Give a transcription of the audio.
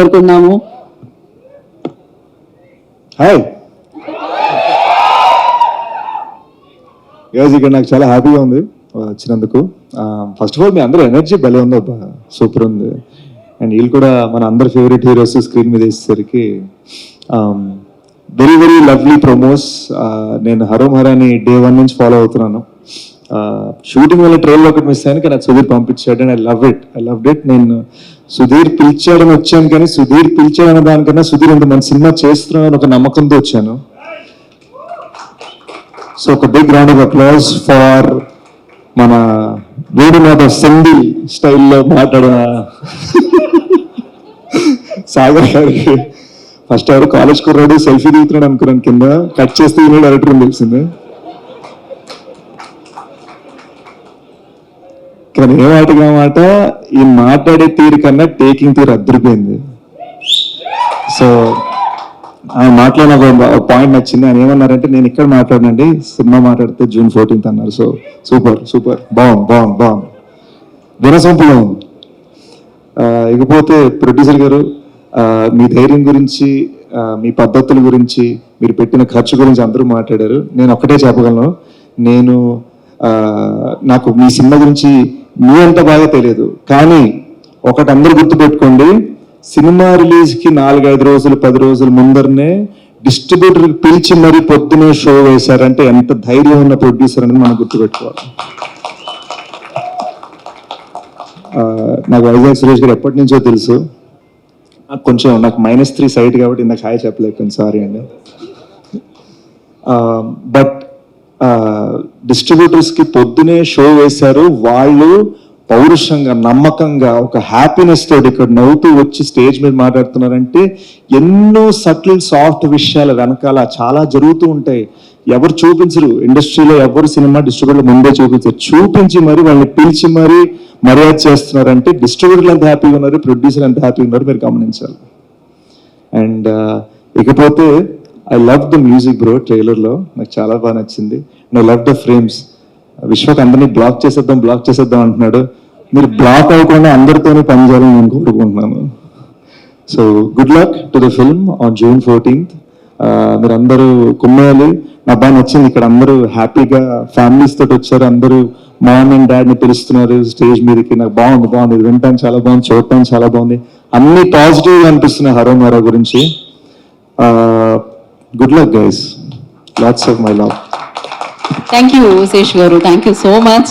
కోరుకుందాము. Hi. ఈరోజు ఇక్కడ నాకు చాలా హ్యాపీగా ఉంది వచ్చినందుకు. ఫస్ట్ ఆఫ్ ఆల్ మీ అందరూ ఎనర్జీ భలే ఉంది అబ్బా. సూపర్ ఉంది. అండ్ వీళ్ళు కూడా మన అందరి ఫేవరెట్ హీరోస్ స్క్రీన్ మీద వేసేసరికి వెరీ వెరీ లవ్లీ ప్రమోస్ నేను హరోమ్ హరాని డే వన్ నుంచి ఫాలో అవుతున్నాను. షూటింగ్ వల్ల ట్రైల్ ఒకటి మిస్ అయ్యాను కానీ అది సుధీర్ పంపించాడు and I love it I love it నేను సుధీర్ పిలిచాడని వచ్చాను కానీ సుధీర్ పిలిచాడన్న దానికన్నా సుధీర్ ఇంత మన సినిమా చేస్తున్నాడని ఒక నమ్మకంతో వచ్చాను. సో ఒక big round of applause for మన వేణునాథ సంధి స్టైల్లో మాట్లాడిన సాగర్ గారికి. ఫస్ట్ ఎవరు కాలేజ్ కుర్రాడు సెల్ఫీ దిగుతున్నాడు అనుకున్నాను కింద. కట్ చేస్తే ఈయన డైరెక్టర్ తెలిసింది. కానీ ఏ మాటగా మాట ఈ మాట్లాడే తీరు కన్నా టేకింగ్ తీరు అద్దరిపోయింది. సో ఆయన మాట్లాడిన ఒక పాయింట్ నచ్చింది. ఆయన ఏమన్నారంటే నేను ఇక్కడ మాట్లాడినండి సినిమా మాట్లాడితే జూన్ ఫోర్టీన్త్ అన్నారు. సో సూపర్ సూపర్ బాగుంది బాగుంది బాగుంది. వినసొంపుగా ఉంది. ఇకపోతే ప్రొడ్యూసర్ గారు మీ ధైర్యం గురించి మీ పద్ధతుల గురించి మీరు పెట్టిన ఖర్చు గురించి అందరూ మాట్లాడారు. నేను ఒక్కటే చెప్పగలను. నేను నాకు మీ సినిమా గురించి మీ అంత బాగా తెలియదు. కానీ ఒకటి అందరు గుర్తుపెట్టుకోండి సినిమా రిలీజ్కి నాలుగైదు రోజులు పది రోజుల ముందరనే డిస్ట్రిబ్యూటర్ పిలిచి మరీ పొద్దునే షో వేశారంటే ఎంత ధైర్యం ఉన్న ప్రొడ్యూసర్ అనేది మనం గుర్తుపెట్టుకోవాలి. నాకు వైజాగ్ సురేష్ గారు ఎప్పటి నుంచో తెలుసు. నాకు కొంచెం నాకు మైనస్ త్రీ సైట్ కాబట్టి నాకు హాయ్ చెప్పలేకపోయింది సారీ అండి. బట్ డిస్ట్రిబ్యూటర్స్కి పొద్దునే షో వేశారు. వాళ్ళు పౌరుషంగా నమ్మకంగా ఒక హ్యాపీనెస్ తోటి ఇక్కడ నవ్వుతూ వచ్చి స్టేజ్ మీద మాట్లాడుతున్నారంటే ఎన్నో సటిల్ సాఫ్ట్ విషయాల వెనకాల చాలా జరుగుతూ ఉంటాయి. ఎవరు చూపించరు. ఇండస్ట్రీలో ఎవరు సినిమా డిస్ట్రిబ్యూటర్ ముందే చూపించరు. చూపించి మరి వాళ్ళని పిలిచి మరీ మర్యాద చేస్తున్నారంటే డిస్ట్రిబ్యూటర్లు ఎంత హ్యాపీగా ఉన్నారు ప్రొడ్యూసర్ ఎంత హ్యాపీగా ఉన్నారు మీరు గమనించాలి. అండ్ ఇకపోతే I love the music bro ట్రైలర్లో నాకు చాలా బాగా నచ్చింది. And I love the frames Vishwak అందరినీ బ్లాక్ చేసేద్దాం బ్లాక్ చేసేద్దాం అంటున్నాడు. మీరు బ్లాక్ అవ్వకుండా అందరితోనే పనిచేయాలని నేను కోరుకుంటున్నాను. So good luck to the film on June fourteenth మీరు అందరూ కుమ్మేయాలి. నాకు బాగా నచ్చింది ఇక్కడ అందరూ హ్యాపీగా ఫ్యామిలీస్ తోటి వచ్చారు. అందరూ మామ్ అండ్ డాడ్ని పిలుస్తున్నారు స్టేజ్ మీదకి. నాకు బాగుంది బాగుంది. ఇది వినటానికి చాలా బాగుంది చూడటానికి చాలా బాగుంది. అన్ని పాజిటివ్గా అనిపిస్తున్నాయి హరోమారా గురించి. Uh, good luck guys lots of my love thank you Sesh garu thank you so much